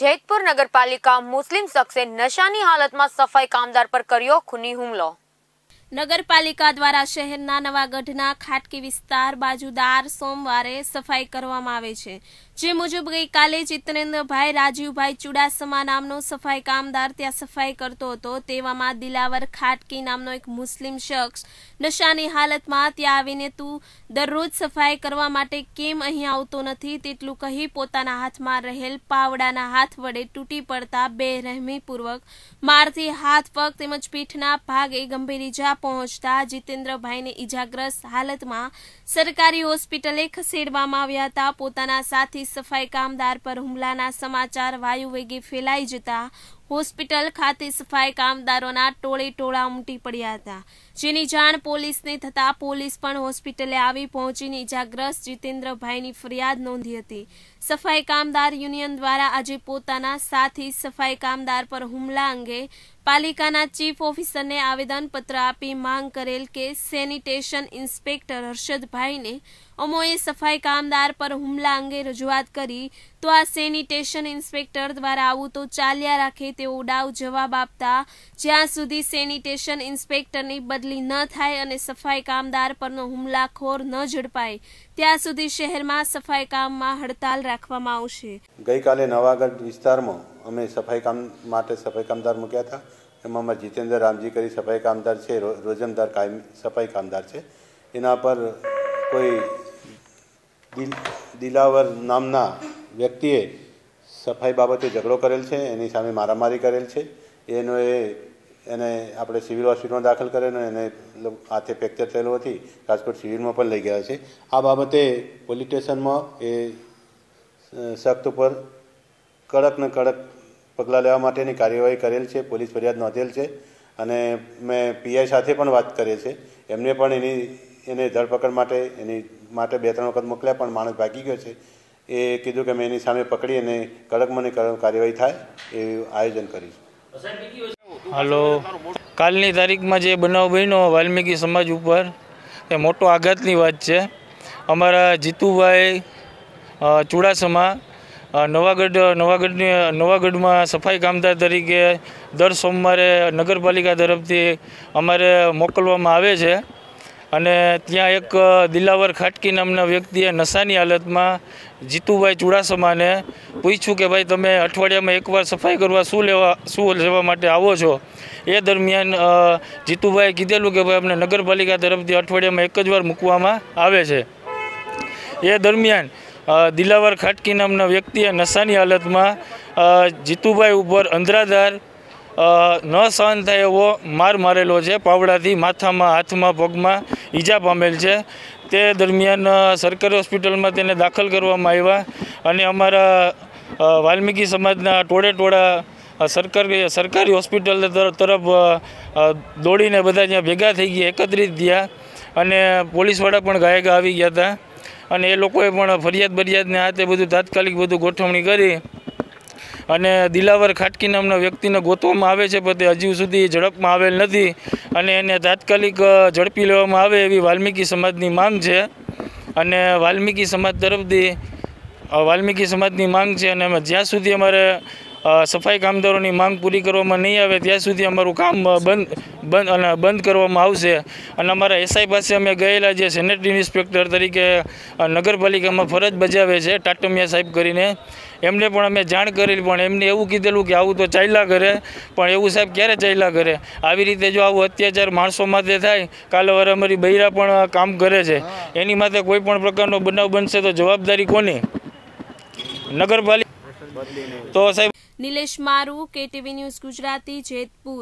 જેતપુર નગરપાલિકા મુસ્લિમ શખ્સે નશાની હાલતમાં સફાઈ કામદાર પર કર્યો ખૂની હુમલો. નગરપાલિકા દ્વારા શહેરના નવાગઢના ખાટકી વિસ્તાર બાજુદાર સોમવારે સફાઈ કરવામાં આવે છે. જે મુજબ ગઈકાલે ચિત્તરેન્દ્રભાઈ રાજીવભાઈ ચુડાસમા નામનો સફાઈ કામદાર ત્યાં સફાઈ કરતો હતો. તેવામાં દિલાવર ખાટકી નામનો એક મુસ્લિમ શખ્સ નશાની હાલતમાં ત્યાં આવીને તું દરરોજ સફાઈ કરવા માટે કેમ અહીં આવતો નથી તેટલું કહી પોતાના હાથમાં રહેલ પાવડાના હાથ વડે તૂટી પડતા બેરહેમીપૂર્વક મારથી હાથ પગ તેમજ પીઠના ભાગે ગંભીર ઈજા પહોંચતા જીતેન્દ્રભાઈને ઈજાગ્રસ્ત હાલતમાં સરકારી હોસ્પિટલે ખસેડવામાં આવ્યા હતા. પોતાના સાથી સફાઈ કામદાર પર હુમલાના સમાચાર વાયુવેગે ફેલાઈ જતા હોસ્પિટલ ખાતે સફાઈ કામદારોના ટોળે ટોળા ઉમટી પડ્યા હતા. જેની જાણ પોલીસને થતા પોલીસ પણ હોસ્પિટલે આવી પહોંચીને ઈજાગ્રસ્ત જીતેન્દ્રભાઈની ફરિયાદ નોંધી હતી. સફાઈ કામદાર યુનિયન દ્વારા આજે પોતાના સાથી સફાઈ કામદાર પર હુમલા અંગે પાલિકાના ચીફ ઓફિસરને આવેદનપત્ર આપી માંગ કરેલ કે સેનિટેશન ઇન્સ્પેક્ટર હર્ષદભાઈને અમોએ સફાઈ કામદાર પર હુમલા અંગે રજૂઆત કરી તો આ સેનિટેશન ઇન્સ્પેક્ટર દ્વારા આવું તો ચાલ્યા રાખે તેવો ઉડાવ જવાબ આપતા જ્યાં સુધી સેનિટેશન ઇન્સ્પેક્ટરની બદલી ન થાય અને સફાઈ કામદાર પરનો હુમલાખોર ન ઝડપાય ત્યાં સુધી શહેરમાં સફાઈ કામમાં હડતાલ રાખવામાં આવશે. ગઈકાલે નવાગઢ વિસ્તારમાં અમે સફાઈ કામ માટે સફાઈ કામદાર મૂક્યા હતા. એમાં અમારે જીતેન્દ્ર રામજી કરી સફાઈ કામદાર છે રોજમદાર કાયમ, સફાઈ કામદાર છે. એના પર કોઈ દિલ, દિલાવર નામના વ્યક્તિએ સફાઈ બાબતે ઝઘડો કરેલ છે, એની સામે મારામારી કરેલ છે. એનો એ એને આપણે સિવિલ હોસ્પિટલમાં દાખલ કરેલો એને હાથે ફ્રેક્ચર થયેલો હતી, રાજકોટ સિવિલમાં પણ લઈ ગયા છે. આ બાબતે પોલીસ સ્ટેશનમાં એ સખ્ત ઉપર કડક ને કડક પગલાં લેવા માટેની કાર્યવાહી કરેલ છે. પોલીસ ફરિયાદ નોંધેલ છે. અને મેં પીઆઈ સાથે પણ વાત કરી છે એમને પણ એની, એને ધરપકડ માટે, એની માટે બે ત્રણ વખત મોકલ્યા, પણ માણસ ભાગી ગયો છે. એ કીધું કે મેં એની સામે પકડી અને કડકમાં મને કડક કાર્યવાહી થાય એવું આયોજન કરીશું. હાલો. કાલની તારીખમાં જે બનાવ બન્યો વાલ્મીકી સમાજ ઉપર, એ મોટો આઘાતની વાત છે. અમારા જીતુભાઈ ચુડાસમા નવાગઢ, નવાગઢની, નવાગઢમાં સફાઈ કામદાર તરીકે દર સોમવારે નગરપાલિકા તરફથી અમારે મોકલવામાં આવે છે. અને ત્યાં એક દિલાવર ખાટકી નામના વ્યક્તિએ નશાની હાલતમાં જીતુભાઈ ચુડાસમાને પૂછ્યું કે ભાઈ, તમે અઠવાડિયામાં એકવાર સફાઈ કરવા શું લેવા શું લેવા માટે આવો છો? એ દરમિયાન જીતુભાઈ કીધેલું કે ભાઈ, અમને નગરપાલિકા તરફથી અઠવાડિયામાં એક જ વાર મૂકવામાં આવે છે. એ દરમિયાન દિલાવર ખાટકી નામના વ્યક્તિએ નશાની હાલતમાં જીતુભાઈ ઉપર અંધરાધાર ન સહન થાય એવો માર મારેલો છે. પાવડાથી માથામાં, હાથમાં, પગમાં ઈજા પામેલ છે. તે દરમિયાન સરકારી હોસ્પિટલમાં તેને દાખલ કરવામાં આવ્યા અને અમારા વાલ્મીકી સમાજના ટોળે ટોળા સરકારી સરકારી હોસ્પિટલ તરફ દોડીને બધા ત્યાં ભેગા થઈ ગયા, એકત્રિત થયા અને પોલીસવાળા પણ ગાયકા આવી ગયા હતા. અને એ લોકોએ પણ ફરિયાદ બરિયાદને હાથે બધું તાત્કાલિક બધું ગોઠવણી કરી અને દિલાવર ખાટકી નામના વ્યક્તિને ગોતવામાં આવે છે, પણ તે હજુ સુધી ઝડપમાં આવેલ નથી અને એને તાત્કાલિક ઝડપી લેવામાં આવે એવી વાલ્મીકી સમાજની માંગ છે. અને વાલ્મીકી સમાજ તરફથી વાલ્મીકી સમાજની માંગ છે અને અમે જ્યાં સુધી અમારે સફાઈ કામદારોની માંગ પૂરી કરવામાં નહીં આવે ત્યાં સુધી અમારું કામ બંધ બંધ અને બંધ કરવામાં આવશે. અને અમારા એસઆઈ પાસે અમે ગયેલા જે સેનેટરી ઇન્સ્પેક્ટર તરીકે નગરપાલિકામાં ફરજ બજાવે છે, ટાટમિયા સાહેબ કરીને. એમને પણ અમે જાણ કરેલી, પણ એમને એવું કીધેલું કે આવું તો ચાલ્યા કરે, પણ એવું સાહેબ ક્યારે ચાલ્યા કરે? આવી રીતે જો આવું અત્યાચાર માણસો માથે થાય કાલે વાર અમારી બૈરા પણ કામ કરે છે. એની માથે કોઈ પણ પ્રકારનો બનાવ બનશે તો જવાબદારી કોની? નગરપાલિકા. તો સાહેબ નિલેશ મારુ કેટીવી ન્યૂઝ ગુજરાતી જેતપુર.